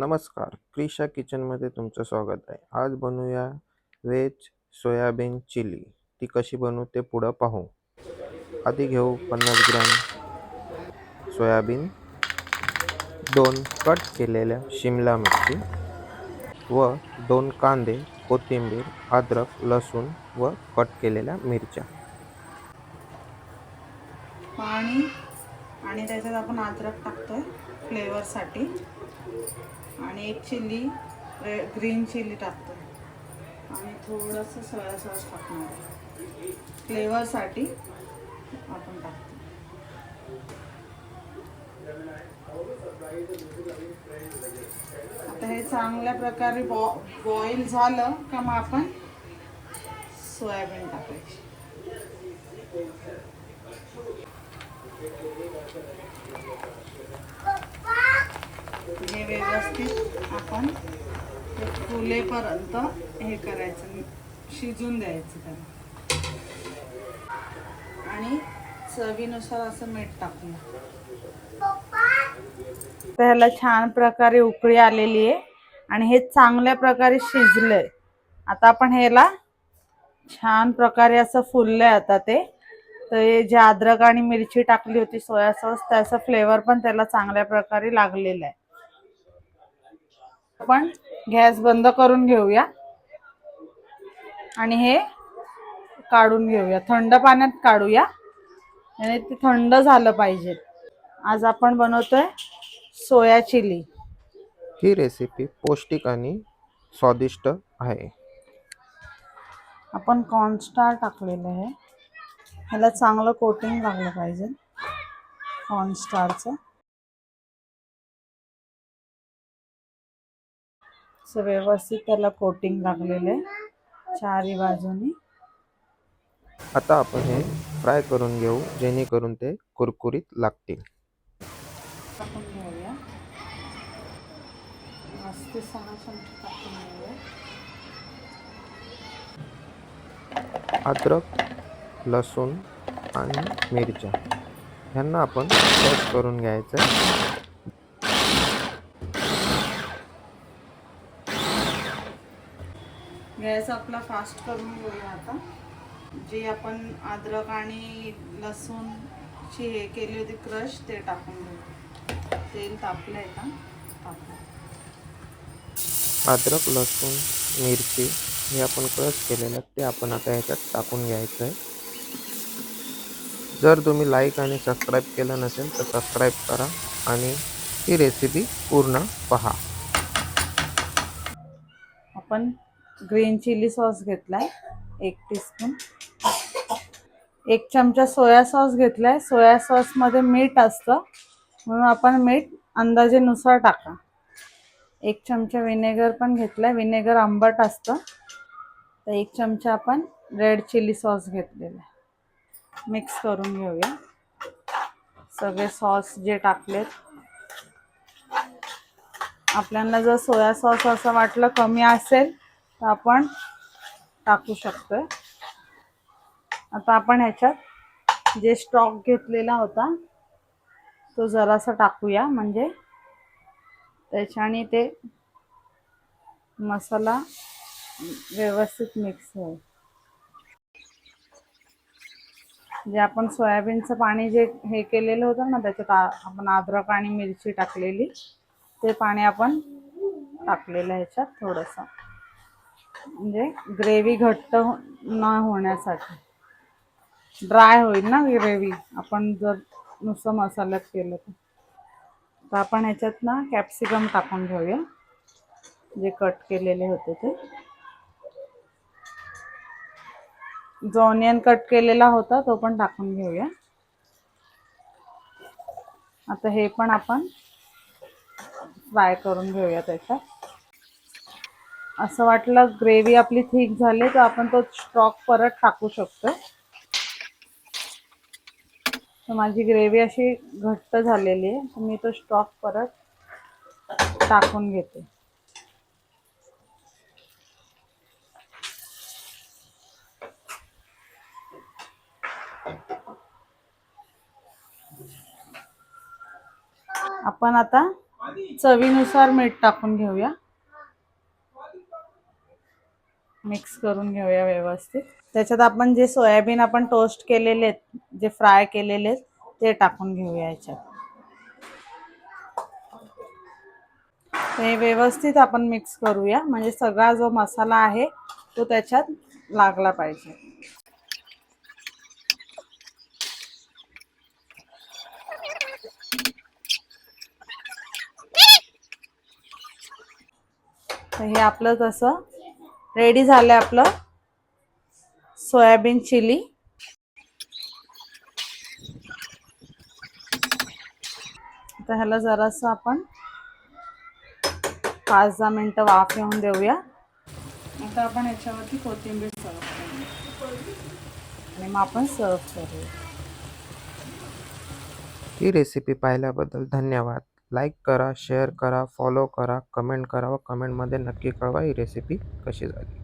नमस्कार क्रिशा किचनमध्ये तुमचं स्वागत आहे. आज बनवूया व्हेज सोयाबीन चिली. ती कशी बनवू ते पुढं पाहू. आधी घेऊ पन्नास ग्रॅम सोयाबीन दोन कट केलेल्या शिमला मिरची व दोन कांदे कोथिंबीर अद्रक लसूण व कट केलेल्या मिरच्या. पाणी आणि त्याच्यात आपण अद्रक टाकतोय फ्लेवरसाठी आणि एक चिल्ली ग्रीन चिल्ली टाकतो. आणि थोडंसं सोया सॉस टाकणार फ्लेवरसाठी आपण टाकतो. आता हे चांगल्या प्रकारे बॉ बॉईल झालं का मग आपण सोयाबीन टाकायची. हे व्यवस्थित आपण ते फुलेपर्यंत हे करायचं शिजून द्यायचं त्याला. आणि चवीनुसार असं मीठ टाकून. तर ह्याला छान प्रकारे उकळी आलेली आहे आणि हे चांगल्या प्रकारे शिजलंय. आता आपण ह्याला छान प्रकारे असं फुललंय आता ते. तर हे जे अद्रक आणि मिरची टाकली होती सोया सॉस त्याचा फ्लेवर पण त्याला चांगल्या प्रकारे लागलेला आहे. आपण गॅस बंद करून घेऊया. आणि हे काढून घेऊया. थंड पाण्यात काढूया. आणि ते थंड झालं पाहिजे. आज आपण बनवतोय सोया चिली. ही रेसिपी पौष्टिक आणि स्वादिष्ट आहे. आपण कॉर्नस्टार टाकलेलं आहे. ह्याला चांगलं कोटिंग लागलं पाहिजे. कॉर्नस्टारचं असं व्यवस्थित त्याला कोटिंग लागलेलं आहे. चारी बाजूनी. आता आपण हे फ्राय करून घेऊ जेणेकरून ते कुरकुरीत लागतील. टाकून घेऊया. पाच ते सहा चमचे टाकून घेऊया. अद्रक लसूण आणि मिरच्या. ह्यांना आपण क्रश करून घ्यायचं गॅस आपला फास्ट करून घेऊया आता. जे आपण अद्रक आणि लसूणची हे केली होती क्रश ते टाकून घेऊ तेल तापलं आहे का? तापलं अद्रक लसूण मिरची हे आपण क्रश केलेलं ते आपण आता ह्याच्यात टाकून घ्यायचं आहे जर तुम्ही लाईक आणि सबस्क्राईब केलं नसेल तर सबस्क्राईब करा आणि ही रेसिपी पूर्ण पहा. आपण ग्रीन चिली सॉस घेतलाय एक टीस्पून एक चमचा सोया सॉस घेतलाय. सोया सॉसमध्ये मीठ असतं. म्हणून आपण मीठ अंदाजेनुसार टाका. एक चमचा विनेगर पण घेतलाय. विनेगर आंबट असतं. तर एक चमचा आपण रेड चिली सॉस घेतलेला आहे. मिक्स करून घेऊया. सगळे सॉस जे टाकलेत. आपल्याला जर सोया सॉस असं वाटलं कमी असेल तर आपण टाकू शकतोय. आता आपण ह्याच्यात जे स्टॉक घेतलेला होता तो जरासा टाकूया. म्हणजे त्याच्याने ते मसाला व्यवस्थित मिक्स होईल. जे आपण सोयाबीनचं पाणी जे हे केलेलं होतं ना त्याच्यात आपण अद्रक आणि मिरची टाकलेली ते पाणी आपण टाकलेलं ह्याच्यात थोडंसं. म्हणजे ग्रेव्ही घट्ट हो- न होण्यासाठी. ड्राय होईल ना ग्रेव्ही? आपण जर नुसतं मसाल्यात केलं तर. तर आपण ह्याच्यात ना कॅप्सिकम टाकून घेऊया. जे कट केलेले होते ते. जो ऑनियन कट केलेला होता तो पण टाकून घेऊया. आता हे पण आपण फ्राय करून घेऊया त्याच्यात. असं वाटलं ग्रेव्ही आपली थिक झाली तर आपण तो स्टॉक परत टाकू शकतो. तर माझी ग्रेव्ही अशी घट्ट झालेली आहे तर मी तो स्टॉक परत टाकून घेते. आपण आता चवीनुसार मीठ टाकून घेऊया. मिक्स करून घेऊया व्यवस्थित. त्याच्यात आपण जे सोयाबीन आपण टोस्ट केलेले आहेत जे फ्राय केलेले आहेत ते टाकून घेऊया याच्यात. ते व्यवस्थित आपण मिक्स करूया. म्हणजे सगळा जो मसाला आहे तो त्याच्यात लागला पाहिजे. तर हे आपलं तसं रेडी झालं आपलं सोयाबीन चिली. आता ह्याला जरासं आपण पाच दहा मिनटं वाफ येऊन देऊया. आता आपण याच्यावरती कोथिंबीर सर्व करूया. आणि मग आपण सर्व करूया. ही रेसिपी पाहिल्याबद्दल धन्यवाद. लाईक करा शेअर करा फॉलो करा कमेंट करा व कमेंटमध्ये नक्की कळवा ही रेसिपी कशी झाली.